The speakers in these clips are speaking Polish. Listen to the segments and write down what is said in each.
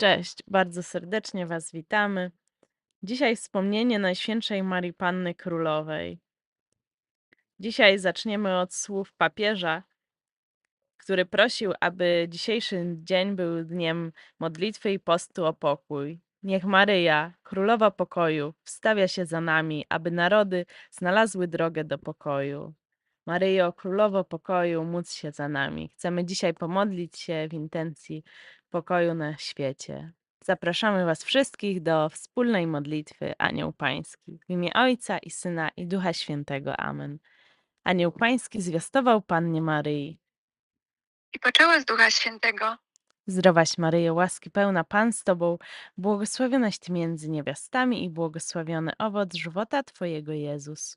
Cześć, bardzo serdecznie Was witamy. Dzisiaj wspomnienie Najświętszej Marii Panny Królowej. Dzisiaj zaczniemy od słów papieża, który prosił, aby dzisiejszy dzień był dniem modlitwy i postu o pokój. Niech Maryja, Królowa Pokoju, wstawia się za nami, aby narody znalazły drogę do pokoju. Maryjo, Królowo Pokoju, módl się za nami. Chcemy dzisiaj pomodlić się w intencji pokoju na świecie. Zapraszamy Was wszystkich do wspólnej modlitwy Anioł Pański. W imię Ojca i Syna i Ducha Świętego. Amen. Anioł Pański zwiastował Pannie Maryi. I poczęła z Ducha Świętego. Zdrowaś Maryjo, łaski pełna Pan z Tobą, błogosławionaś Ty między niewiastami i błogosławiony owoc żywota Twojego Jezus.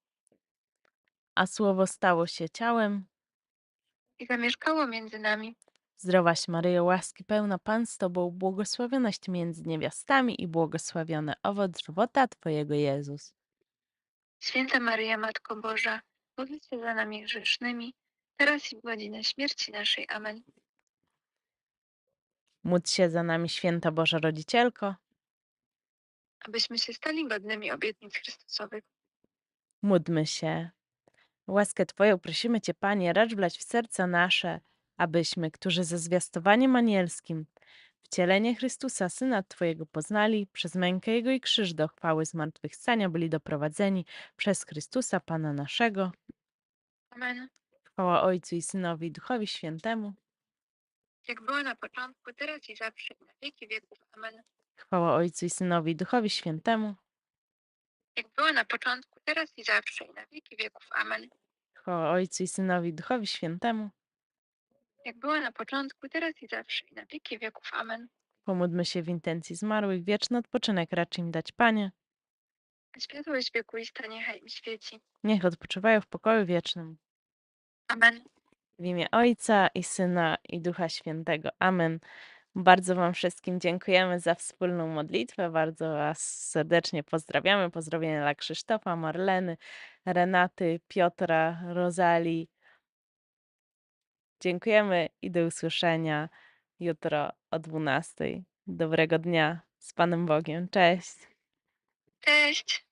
A Słowo stało się ciałem. I zamieszkało między nami. Zdrowaś Maryjo, łaski pełna Pan z Tobą, błogosławionaś Ty między niewiastami i błogosławiony owoc żywota Twojego Jezus. Święta Maryjo, Matko Boża, módl się za nami grzesznymi, teraz i w godzinę śmierci naszej. Amen. Módl się za nami, święta Boża Rodzicielko. Abyśmy się stali godnymi obietnic Chrystusowych. Módlmy się. Łaskę Twoją prosimy Cię, Panie, racz wlać w serca nasze, abyśmy, którzy ze zwiastowaniem anielskim wcielenie Chrystusa, Syna Twojego poznali, przez mękę Jego i krzyż do chwały zmartwychwstania byli doprowadzeni przez Chrystusa, Pana naszego. Amen. Chwała Ojcu i Synowi i Duchowi Świętemu. Jak było na początku, teraz i zawsze, na wieki wieków. Amen. Chwała Ojcu i Synowi i Duchowi Świętemu. Jak było na początku, teraz i zawsze, i na wieki wieków. Amen. Chwała Ojcu i Synowi i Duchowi Świętemu. Jak było na początku, teraz i zawsze, i na wieki wieków. Amen. Pomódlmy się w intencji zmarłych. Wieczny odpoczynek racz im dać, Panie. Światłość wiekuista niechaj im świeci. Niech odpoczywają w pokoju wiecznym. Amen. W imię Ojca i Syna i Ducha Świętego. Amen. Bardzo Wam wszystkim dziękujemy za wspólną modlitwę. Bardzo Was serdecznie pozdrawiamy. Pozdrowienia dla Krzysztofa, Marleny, Renaty, Piotra, Rozali. Dziękujemy i do usłyszenia jutro o 12. Dobrego dnia z Panem Bogiem. Cześć. Cześć.